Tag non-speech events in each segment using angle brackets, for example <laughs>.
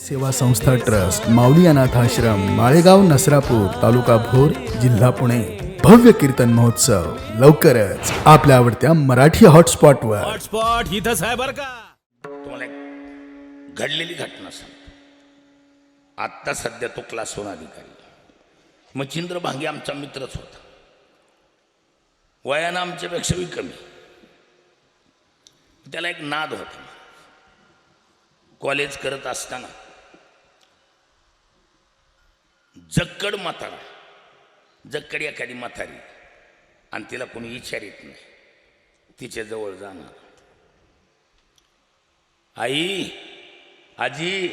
सेवा संस्था ट्रस्ट माऊली अनाथ आश्रम माळेगाव नसरापूर तालुका भोर जिल्हा पुणे. भव्य कीर्तन महोत्सव लवकरच आपल्या आवडत्या मराठी हॉटस्पॉट इथंच आहे बरं का. तुम्हाला एक घडलेली घटना सांगतो. आत्ता सध्या तो क्लास वन अधिकारी मच्छिंद्र भांगे आमचा मित्रच होता. वयानं आमच्यापेक्षाही कमी. त्याला एक नाद होता. कॉलेज करत असताना जक्कड म्हातारा. जक्कड एखादी म्हातारी. आणि तिला कोणी विचारित नाही. तिच्या जवळ जाणार. आई आजी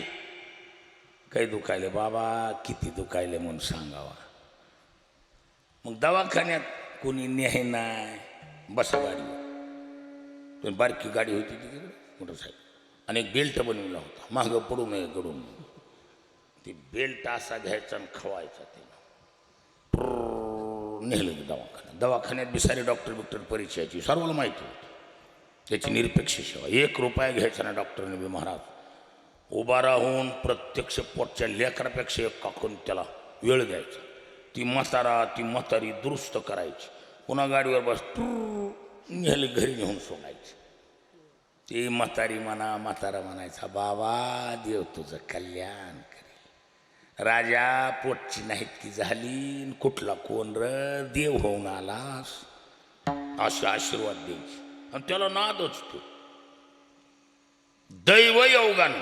काही दुखायले बाबा किती दुखायले म्हणून सांगावा. मग दवाखान्यात कोणी न्याय नाही. बसा गाडी पण बारकी गाडी होती तिकडे मोटरसायकल. आणि एक बेल्ट बनवला होता. मागं पडू नये कडून ती बेल्ट असा घ्यायचा आणि खवायचा ते नेलं की दवाखान्यात. दवाखान्यात बिसारे डॉक्टर बिक्टर परिचयाची सर्वांना माहिती होती. त्याची निरपेक्ष सेवा. एक रुपया घ्यायचा ना डॉक्टरने बी महाराज. उभा राहून प्रत्यक्ष पोटच्या लेकरापेक्षा एक काकून त्याला वेळ द्यायचा. ती म्हातारा ती म्हातारी दुरुस्त करायची. पुन्हा गाडीवर बस नेहले घरी घेऊन सोडायची. ती म्हातारी म्हणा म्हातारा म्हणायचा बाबा देव तुझं कल्याण राजा पोटची नाहीत की झाली कुठला कोण र? देव होऊन आलास असे आशीर्वाद द्यायचे आणि त्याला नादच तू दैव योगानं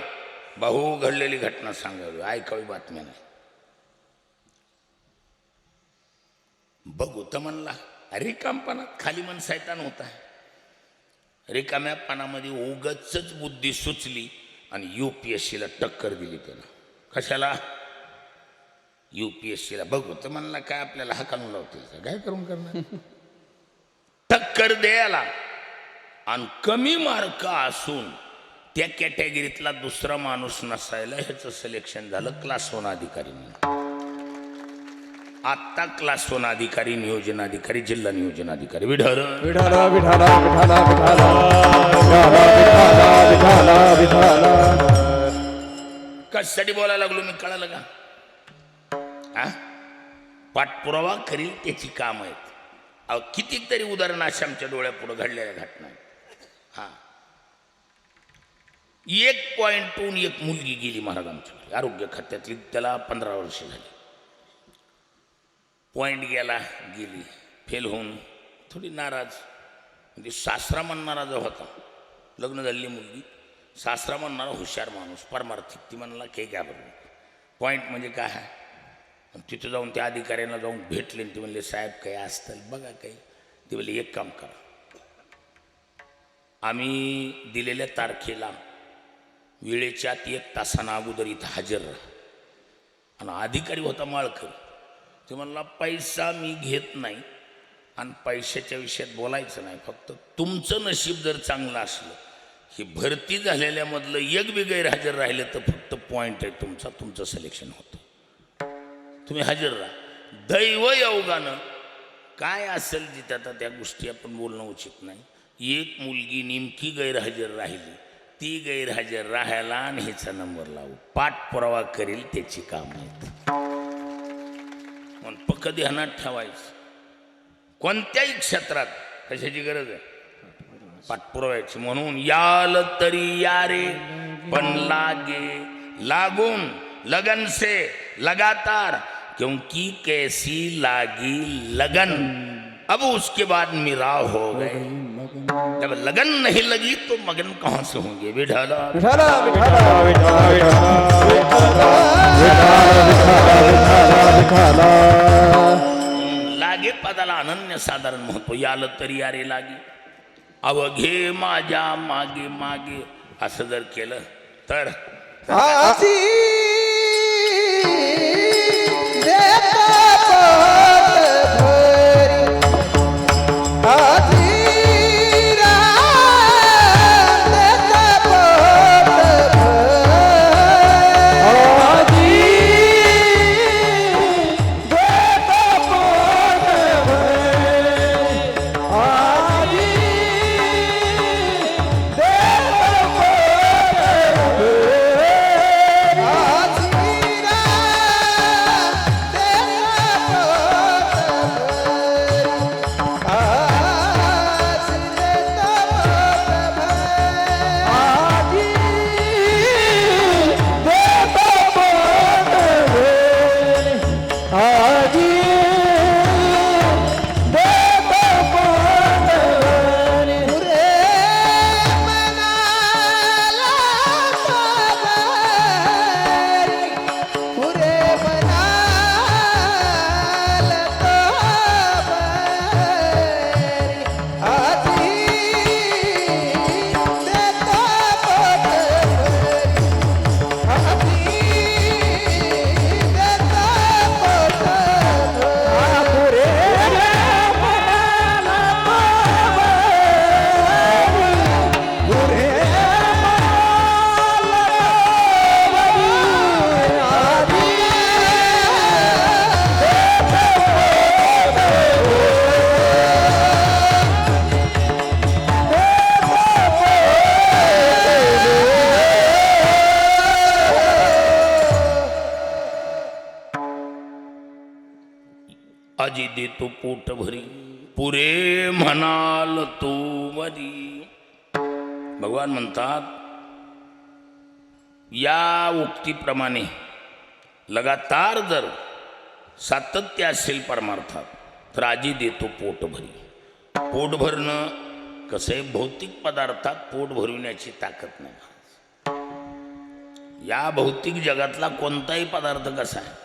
भाऊ घडलेली घटना सांगावी. ऐकावी बातम्या नाही. बघू तर म्हणला रिकामपणात खाली मन सैतान होता रिकाम्या पानामध्ये उगच बुद्धी सुचली आणि यू पी एस सीला टक्कर दिली त्याला कशाला? यू पी एस सीला बघू तर म्हणला काय आपल्याला हाकानून लावतील का? काय करून करणार? <laughs> टक्कर द्यायला. आणि कमी मार्क असून त्या कॅटेगरीतला दुसरा माणूस नसायला ह्याचं सिलेक्शन झालं क्लास वन अधिकारी म्हणून. आत्ता क्लास वन अधिकारी नियोजन अधिकारी जिल्हा नियोजन अधिकारी. विठाला कशासाठी बोलायला लागलो मी? कळालं का? हा पाठपुरावा करील त्याची काम आहेत. अहो कितीतरी उदाहरणं अशा आमच्या डोळ्यापुढं घडलेल्या घटना आहेत. एक पॉईंटहून एक मुलगी गेली महाराज आमच्याकडे. आरोग्य खात्यातली त्याला पंधरा वर्ष झाली. पॉईंट गेला गेली. फेल होऊन थोडी नाराज. म्हणजे सासरा म्हणणारा जो होता. लग्न झालेली मुलगी. सासरा म्हणणारा हुशार माणूस. परमार्थिक. ती म्हणला काही घाबरू पॉईंट म्हणजे काय? आहे तिथं जाऊन त्या अधिकाऱ्यांना जाऊन भेटले आणि ते म्हणले साहेब काही असतं बघा काही. ते म्हणले एक काम करा. आम्ही दिलेल्या तारखेला वेळेच्या आत एक तासानं अगोदर इथं हजर राहा. आणि अधिकारी होता माळकर ते म्हणला पैसा मी घेत नाही आणि पैशाच्या विषयात बोलायचं नाही. फक्त तुमचं नशीब जर चांगलं असलं ही भरती झालेल्यामधलं एक बी गैरहजर राहिलं तर फक्त पॉईंट आहे तुमचा तुमचं सिलेक्शन होतं. तुम्ही हजर राहा. दैव योगानं काय असेल जिथे आता त्या गोष्टी आपण बोलणं उचित नाही. एक मुलगी नेमकी गैरहजर राहिली. ती गैरहजर राहायला आणि ह्याचा नंबर लावू. पाठपुरावा करेल त्याची काम आहेत. म्हणून पक्क ध्यानात ठेवायचं. कोणत्याही क्षेत्रात कशाची गरज आहे? पाठपुराव्याची. म्हणून याल तरी या रे पण लागे लागून लगन से लगातार क्योंकि कैसी लागी लगन। अब उसके बाद मिरा हो गए। जब लगन नहीं लगी तो मगन कहाँ से होंगे? बिठाला विठाला विठाला विठाला लागे पदाला अनन्य साधारण महत्व याल तरी यारे लागे। अवघे माझ्या मागे मागे। असं जर केलं तर। রে देतो पोटभरी पुरे म्हणाल तू मरी. भगवान म्हणतात या उक्तीप्रमाणे लगातार जर सातत्य असेल परमार्थात तर आजी देतो पोटभरी पोट भरणं कसं आहे भौतिक पदार्थात पोट भरविण्याची ताकद नाही. या भौतिक जगातला कोणताही पदार्थ कसा आहे?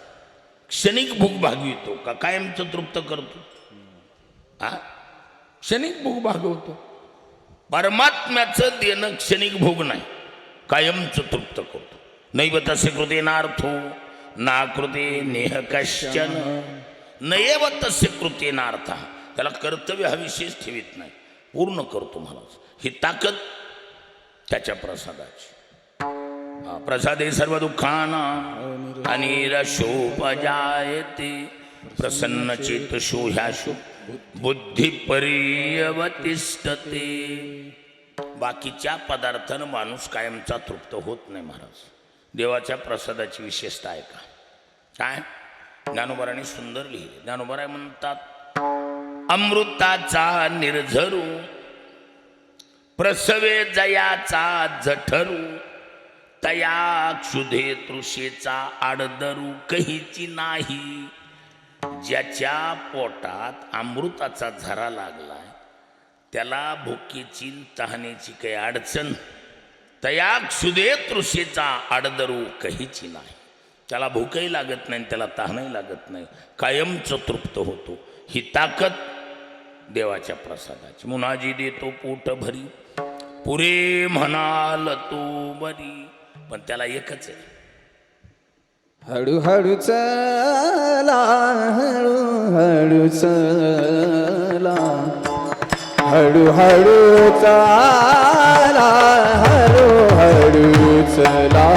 क्षणिक भूक भागवितो का? कायमचं तृप्त करतो. हा? क्षणिक भूक भागवतो परमात्म्याचं देणं क्षणिक भोग नाही. कायमचं तृप्त करतो. नैव तसे कृते नार्थो ना कृते नेह कश्चन. नैव तस्य कृते नार्थ. त्याला कर्तव्य हा विशेष ठेवीत नाही. पूर्ण करतो महाराज. ही ताकद त्याच्या प्रसादाची. प्रसादे सर्व दुःखाना अनिरशोपजायते। प्रसन्न चेतशो शोह्याशु बुद्धी पर्यवतिष्ठते बाकीच्या पदार्थानं माणूस कायमचा तृप्त होत नाही महाराज। देवाच्या प्रसादाची विशेषता आहे का? काय? ज्ञानोबराने सुंदर लिहिले. ज्ञानोबराय म्हणतात अमृताचा निर्झरू प्रसवे जयाचा जठरू तया क्षुधे तृषेचा आडदरू कहीची नाही ज्याच्या पोटात अमृताचा झरा लागलाय त्याला भुकेची तहानेची काही अडचण. तया क्षुधे तृषेचा आडदरू कहीची नाही त्याला भूकही लागत नाही त्याला तहानही लागत नाही. कायमचं तृप्त होतो. ही ताकद देवाच्या प्रसादाची. मुनाजी देतो पोट भरी पुरे म्हणाल तू बरी पण त्याला एकच आहे. हळूहळू चला हळूहळू चला. हळूहळू चला हळूहळू चला.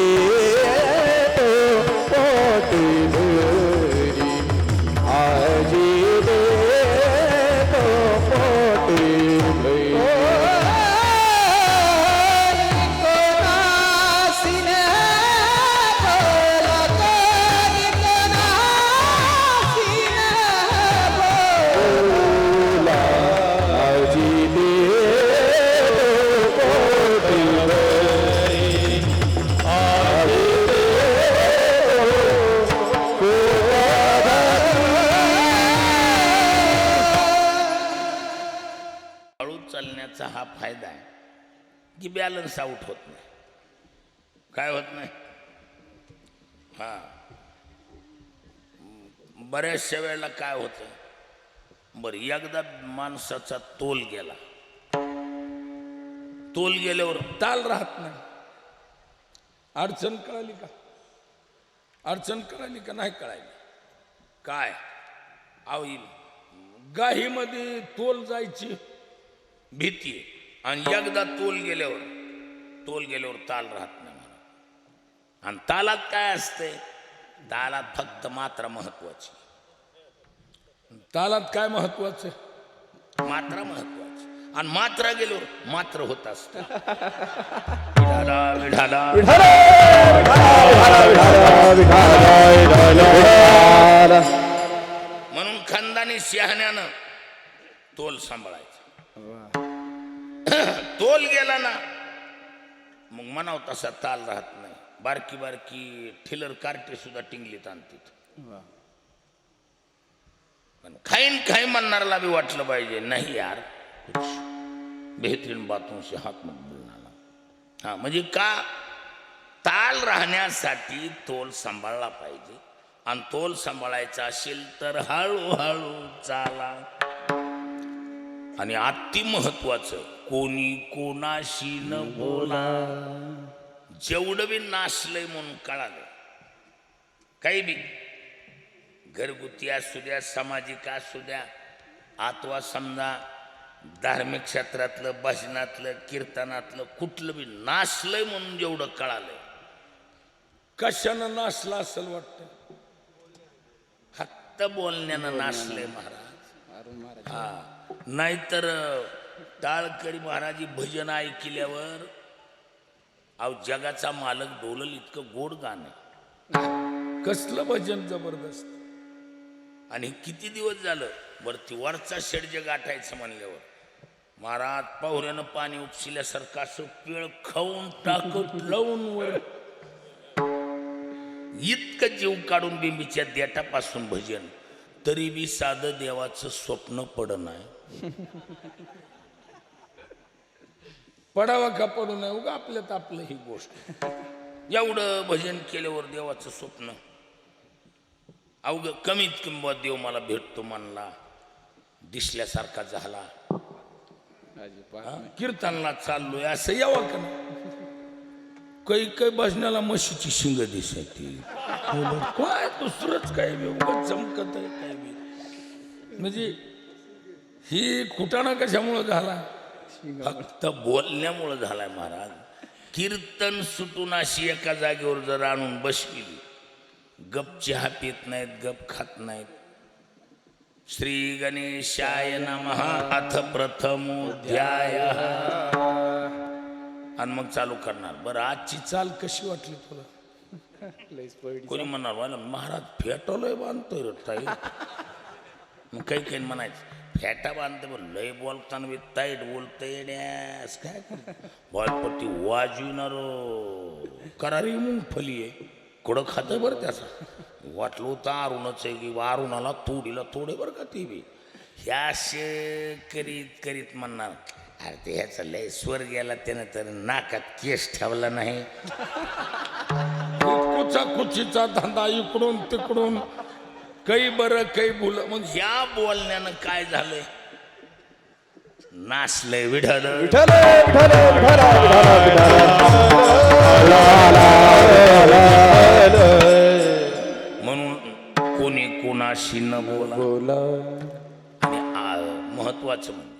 आजी देतो पोटी की आउट होत नाही. काय होत नाही? हा. बऱ्याचशा वेळेला काय होतं? बरं एकदा माणसाचा तोल गेला. तोल गेल्यावर ताल राहत नाही. अडचण कळाली का? अडचण कळाली का? नाही कळाली. काय? आवई गाहीमध्ये तोल जायची भीती आणि एकदा तोल गेल्यावर तोल गेल्यावर ताल राहत नाही मला आणि तालात काय असते? तालात फक्त मात्रा महत्वाची. तालात काय महत्वाचं? मात्रा महत्वाची. आणि मात्रा गेल्यावर मात्र होत असत. <laughs> विढाला विढाला. विठाला विठाला शहाण्यानं तोल सांभाळायचा. तोल गेला ना मग म्हणाव तसा ताल राहत नाही. बारकी बारकी ठिलर कार्टे सुद्धा टिंगलीत आणतात. पण खाईन खाई म्हणणाऱ्याला बी वाटलं पाहिजे. नाही यार. बेहतरीन बातों से हात मत बोलना हा म्हणजे का? ताल राहण्यासाठी तोल सांभाळला पाहिजे. आणि तोल सांभाळायचा असेल तर हळूहळू चाला. आणि अति महत्वाचं कोणी कोणाशी न बोला. जेवढं बी नाचलंय म्हणून कळालं. काही बी. घरगुती असू द्या सामाजिक असू द्या अथवा समजा धार्मिक क्षेत्रातलं भजनातलं कीर्तनातलं कुठलं बी नाचलंय म्हणून जेवढं कळालंय. कशानं नाचला असेल वाटतं? फक्त बोलण्यानं नाचलंय महाराज. हा. नाहीतर टाळकरी महाराजी भजन ऐकल्यावर अहो जगाचा मालक डोलल इतकं गोड गाणं कसलं भजन जबरदस्त. आणि किती दिवस झालं? वरती वरचा शेडजे गाठायचं म्हणल्यावर महाराज पाहुऱ्यानं पाणी उपसिल्यासारखं असं पिळ खाऊन टाकत लावून वर. इतकं जीव काढून बिंबीच्या देटापासून भजन. तरी बी साधं देवाचं स्वप्न पड नाही <laughs> पडावा का पडू नये? उगा आपल्यात आपलं ही गोष्ट. एवढं भजन केल्यावर देवाचं स्वप्न. अवघ कमीत किंमत देव मला भेटतो म्हणला. दिसल्यासारखा झाला? कीर्तनला चाललोय असं यावं का काही काही भजनाला म्हशीची शिंग दिसते काय दुसरंच काय बी, चमकत आहे काय बी. म्हणजे ही कुटाणा कशामुळं झाला? फक्त बोलण्यामुळं झालाय महाराज. कीर्तन सुटून अशी एका जागेवर जर आणून बसली गप चहा पित नाहीत गप खात नाहीत. श्री गणेशाय नमः अथ प्रथमोध्याय. आणि मग चालू करणार. बरं आजची चाल कशी वाटली तुला? <laughs> कोणी म्हणणार "वाला, महाराज फेटलोय बांधतोय ताई. मग काही काही म्हणायचं फेटा बांधते पण लय बोलताना बी ताईट बोलतोय येड्यास काय बॉलपट्टी वाजविणार करारी मुंगफली आहे. कुठं खातं बरं त्याचा वाटलं होतं आरुणच आहे की आरुणाला तोडीला तोडे बरं का ते बी. ह्या असे करीत करीत म्हणणार अरे ते ह्याचा लय स्वर गेला त्यानं तर नाकात केस ठेवला नाही. कुचा कुचीचा धंदा इकडून तिकडून. काही बरं काही भुल. मग ह्या बोलण्यानं काय झालंय? नाचलंय विढल विठ्ठल म्हणून कोणी कोणाशी न बोला. बोला. आणि आ- महत्वाचं म्हणजे